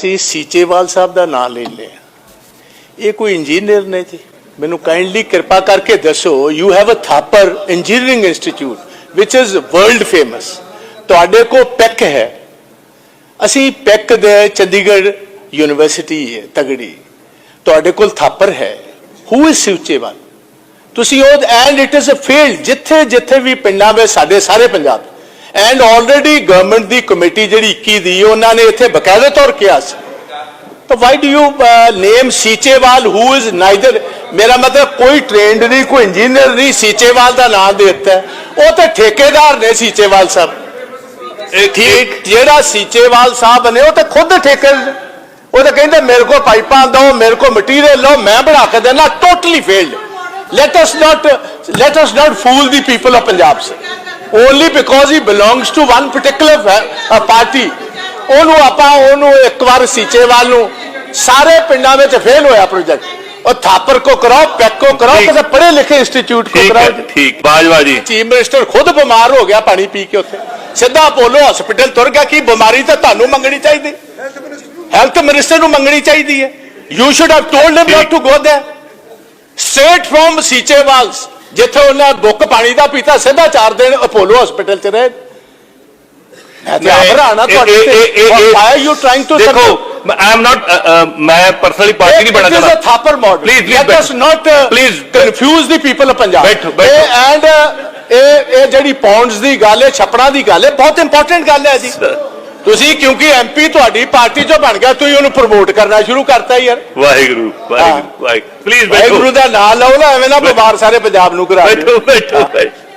ਅਸੀਂ ਸੀਚੇਵਾਲ ਸਾਹਿਬ ਦਾ ਨਾਮ ਲੈ ਲਿਆ। ਇਹ ਕੋਈ ਇੰਜੀਨੀਅਰ ਨੇ ਜੀ। ਮੈਨੂੰ ਕਾਈਂਡਲੀ ਕਿਰਪਾ ਕਰਕੇ ਦੱਸੋ you have a Thapar engineering institute which is world famous ਤੁਹਾਡੇ ਕੋ ਪੈਕ ਹੈ। ਅਸੀਂ ਪੈਕ ਦੇ ਚੰਡੀਗੜ੍ਹ ਯੂਨੀਵਰਸਿਟੀ ਹੈ, ਤਗੜੀ। ਤੁਹਾਡੇ ਕੋਲ ਥਾਪਰ ਹੈ। Who is Seechewal? ਤੁਸੀਂ ਉਹ and it is a field ਜਿੱਥੇ ਜਿੱਥੇ ਵੀ ਪਿੰਡਾਂ ਵਿੱਚ ਸਾਡੇ ਸਾਰੇ ਪੰਜਾਬ ਐਂਡ ਆਲਰੇਡੀ ਗਵਰਨਮੈਂਟ ਦੀ ਕਮੇਟੀ ਜਿਹੜੀ 21 ਦੀ ਉਹਨਾਂ ਨੇ ਇੱਥੇ ਬਕਾਇਦਾ ਤੌਰ ਕਿਹਾ ਸੀ। ਤਾਂ why do you name Seechewal who is neither ਮੇਰਾ ਮਤਲਬ ਕੋਈ ਟ੍ਰੇਨਡ ਨਹੀਂ ਕੋਈ ਇੰਜੀਨੀਅਰ ਨਹੀਂ ਸੀਚੇਵਾਲ ਦਾ ਨਾਮ ਦੇ ਦਿੱਤਾ ਹੈ। ਉਹ ਤਾਂ ਠੇਕੇਦਾਰ ਨੇ ਸੀਚੇਵਾਲ ਸਾਹਿਬ। ਇਹ ਠੀਕ ਜਿਹੜਾ ਸੀਚੇਵਾਲ ਸਾਹਿਬ ਨੇ ਉਹ ਤਾਂ ਖੁਦ ਠੇਕੇ ਉਹ ਤਾਂ ਕਹਿੰਦੇ ਮੇਰੇ ਕੋਲ ਪਾਈਪਾਂ ਦਿਓ ਮੇਰੇ ਕੋਲ ਮਟੀਰੀਅਲ ਲਓ ਮੈਂ ਬਣਾ ਕੇ ਦੇਣਾ totally failed let us not let us not fool the people of he belongs to one particular fa- uh, party. ਉਹਨੂੰ ਆਪਾਂ ਉਹਨੂੰ ਇੱਕ ਵਾਰ ਸੀਚੇਵਾਲ ਨੂੰ ਸਾਰੇ ਪਿੰਡਾਂ ਵਿੱਚ ਫੇਲ ਹੋਇਆ ਪ੍ਰੋਜੈਕਟ ਉਹ ਥਾਪਰ ਕੋ ਕਰਾਓ ਪੈਕ ਕੋ ਕਰਾਓ। ਕਿਸੇ ਪੜ੍ਹੇ ਲਿਖੇ ਇੰਸਟੀਚਿਊਟ ਕੋ ਹੈ ਕਰਾਓ। ਠੀਕ ਬਾਜਵਾ ਜੀ। ਚੀਫ ਮਿਨਿਸਟਰ ਖੁਦ ਬਿਮਾਰ ਹੋ ਗਿਆ ਪਾਣੀ ਪੀ ਕੇ ਉੱਥੇ। ਸਿੱਧਾ ਅਪੋਲੋ ਹਸਪੀਟਲ ਤੁਰ ਗਿਆ ਕੀ ਬਿਮਾਰੀ ਤਾਂ ਤੁਹਾਨੂੰ ਮੰਗਣੀ ਚਾਹੀਦੀ? ਹੈਲਥ ਮਿਨਿਸਟਰ ਨੂੰ ਮੰਗਣੀ ਚਾਹੀਦੀ ਹੈ। You should have told him not to go there straight from Seechewal's. ਜਿੱਥੇ ਉਹਨਾਂ ਬੁੱਕ ਪਾਣੀ ਦਾ ਪੀਤਾ ਸਿੱਧਾ ਚਾਰ ਦਿਨ ਅਪੋਲੋ ਹਸਪੀਟਲ ਚ ਰਹੇ ਮੈਂ ਤੇ ਘਬਰਾਣਾ ਇਹ- ਤੁਹਾਡੇ ਇਹ- ਵਾਈ ਯੂ ਟ੍ਰਾਈਂਗ ਟੂ ਦੇਖੋ ਆਈ ਐਮ ਨਾਟ ਮੈਂ ਪਰਸਨਲੀ ਪਾਰਟੀ ਨਹੀਂ ਬਣਾ It is a ਚਾਹਤਾ thapper model. Please, please, Let us bੈਠੋ। not uh, Please. confuse the people of Punjab. ਬੈਠੋ, ਬੈਠੋ। uh, ਇਹ ਇਹ ਜਿਹੜੀ ਪੌਂਡਸ ਦੀ ਗੱਲ ਹੈ ਛਪੜਾਂ ਦੀ ਗੱਲ ਹੈ ਬਹੁਤ ਇੰਪੋਰਟੈਂਟ ਗੱਲ ਹੈ ਜੀ. ਤੁਸੀਂ ਕਿਉਂਕਿ ਐਮਪੀ ਤੁਹਾਡੀ ਪਾਰਟੀ ਚੋਂ ਬਣ ਗਿਆ ਤੁਸੀਂ ਉਹਨੂੰ ਪ੍ਰਮੋਟ ਕਰਨਾ ਸ਼ੁਰੂ ਕਰਤਾ ਯਾਰ। ਵਾਹਿਗੁਰੂ ਵਾਹਿਗੁਰੂ ਵਾਹਿਗੁਰੂ। ਪਲੀਜ਼ ਵਾਹਿਗੁਰੂ ਬੈਠੋ ਦਾ ਨਾਮ ਲਓ ਨਾ ਐਵੇਂ ਨਾ ਬਿਮਾਰ ਸਾਰੇ ਪੰਜਾਬ ਨੂੰ ਕਰਾ ਦਿਓ। ਬੈਠੋ ਬੈਠੋ ਬੈਠੋ।